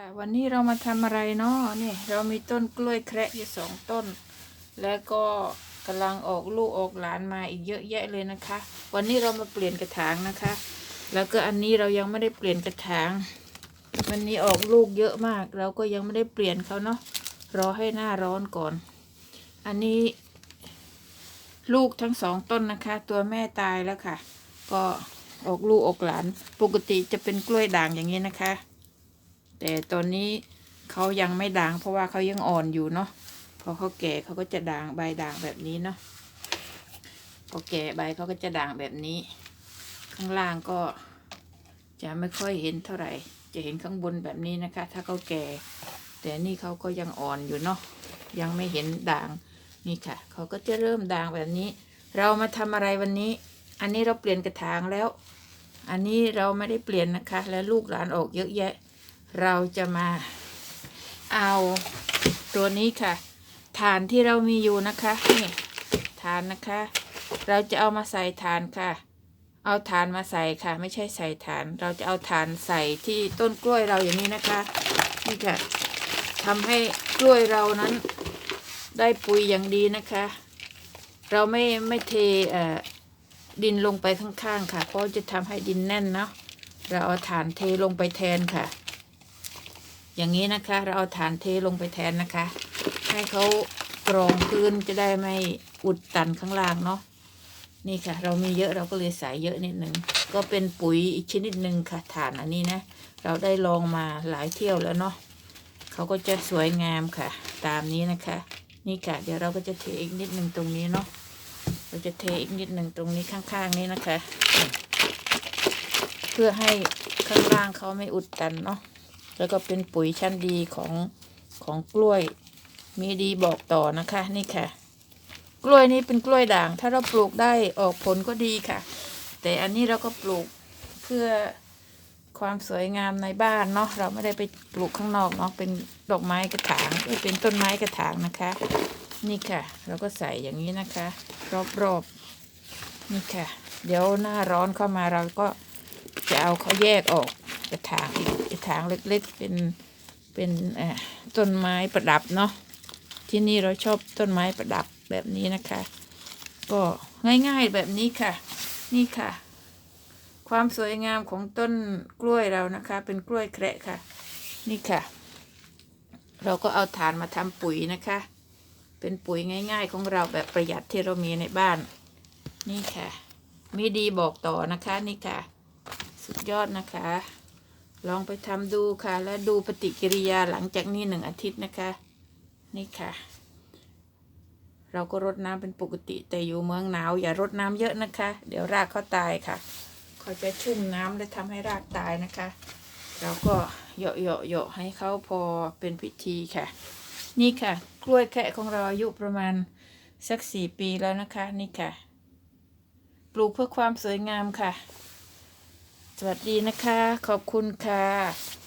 ค่ะวันนี้เรามาทำอะไรเนาะนี่เรามีต้นกล้วยแคระอยู่สองต้น แล้วก็กำลังออกลูกออกหลานมาอีกเยอะแยะเลยนะคะ วันนี้เรามาเปลี่ยนกระถางนะคะ แล้วก็อันนี้เรายังไม่ได้เปลี่ยนกระถางวันนี้ออกลูกเยอะมาก เราก็ยังไม่ได้เปลี่ยนเขาเนาะรอให้หน้าร้อนก่อน อันนี้ ลูกทั้งสองต้นนะคะ ตัวแม่ตายแล้วค่ะ ก็ออกลูกออกหลาน ปกติจะเป็นกล้วยด่างอย่างนี้นะคะ แต่ตอนนี้เขายังไม่ด่างเพราะว่าเขายังอ่อนอยู่เนาะพอเขาแก่เขาก็จะด่างใบด่างแบบนี้เนาะพอแก่ใบเขาก็จะด่างแบบนี้ ข้างล่างก็จะไม่ค่อยเห็นเท่าไหร่ จะเห็นข้างบนแบบนี้นะคะ ถ้าเขาแก่ แต่นี่เขาก็ยังอ่อนอยู่เนาะยังไม่เห็นด่างนี่ค่ะ เขาก็จะเริ่มด่างแบบนี้ เรามาทำอะไรวันนี้ อันนี้เราเปลี่ยนกระถางแล้ว อันนี้เราไม่ได้เปลี่ยนนะคะ แล้วลูกหลานออกเยอะแยะ เราจะมาเอาตัวนี้ค่ะ ฐานที่เรามีอยู่นะคะนี่ฐานนะคะ เราจะเอามาใส่ฐานค่ะ เอาฐานมาใส่ค่ะ ไม่ใช่ใส่ฐาน เราจะเอาฐานใส่ที่ต้นกล้วยเราอย่างนี้นะคะนี่ค่ะทำให้กล้วยเรานั้นได้ปุ๋ยอย่างดีนะคะ เราไม่ไม่เทเอ่อดินลงไปข้างๆค่ะ เพราะจะทำให้ดินแน่นเนาะเราเอาฐานเทลงไปแทนค่ะ อย่างนี้นะคะ เราเอาฐานเทลงไปแทนนะคะ ให้เขากรองพื้นจะได้ไม่อุดตันข้างล่างเนาะนี่ค่ะ เรามีเยอะเราก็เลยใส่เยอะนิดนึงก็เป็นปุ๋ยอีกชนิดหนึ่งค่ะฐานอันนี้นะ เราได้ลองมาหลายเที่ยวแล้วเนาะเขาก็จะสวยงามค่ะ ตามนี้นะคะ นี่ค่ะ เดี๋ยวเราก็จะเทอีกนิดหนึ่งตรงนี้เนาะเราจะเทอีกนิดหนึ่งตรงนี้ข้างๆนี้นะคะ เพื่อให้ข้างล่างเขาไม่อุดตันเนาะ แล้วก็เป็นปุ๋ยชั้นดีของของกล้วย มีดีบอกต่อนะคะ นี่ค่ะ กล้วยนี้เป็นกล้วยด่าง ถ้าเราปลูกได้ออกผลก็ดีค่ะ แต่อันนี้เราก็ปลูกเพื่อความสวยงามในบ้านเนาะเราไม่ได้ไปปลูกข้างนอกเนาะเป็นดอกไม้กระถางเป็นต้นไม้กระถางนะคะ นี่ค่ะ เราก็ใส่อย่างนี้นะคะ รอบๆนี่ค่ะ เดี๋ยวหน้าร้อนเข้ามาเราก็จะเอาเขาแยกออก กระถางอีกกระถางเล็กๆเป็นเป็นต้นไม้ประดับเนาะที่นี่เราชอบต้นไม้ประดับแบบนี้นะคะ ก็ง่ายๆแบบนี้ค่ะ นี่ค่ะ ความสวยงามของต้นกล้วยเรานะคะ เป็นกล้วยแคระค่ะ นี่ค่ะ เราก็เอาฐานมาทำปุ๋ยนะคะ เป็นปุ๋ยง่าย ๆ ของเราแบบประหยัดที่เรามีในบ้าน นี่ค่ะ มีดีบอกต่อนะคะ นี่ค่ะ สุดยอดนะคะ ลองไปทำดูค่ะ แล้วดูปฏิกิริยาหลังจากนี้หนึ่งอาทิตย์นะคะ นี่ค่ะ เราก็รดน้ำเป็นปกติ แต่อยู่เมืองหนาว อย่ารดน้ำเยอะนะคะ เดี๋ยวรากเขาตายค่ะเขาจะชุ่มน้ำและทำให้รากตายนะคะ เราก็เหยาะเหยาะเหยาะให้เขาพอเป็นพิธีค่ะ นี่ค่ะ กล้วยแคะของเราอายุประมาณสักสี่ปีแล้วนะคะ นี่ค่ะ ปลูกเพื่อความสวยงามค่ะ สวัสดีนะคะ ขอบคุณค่ะ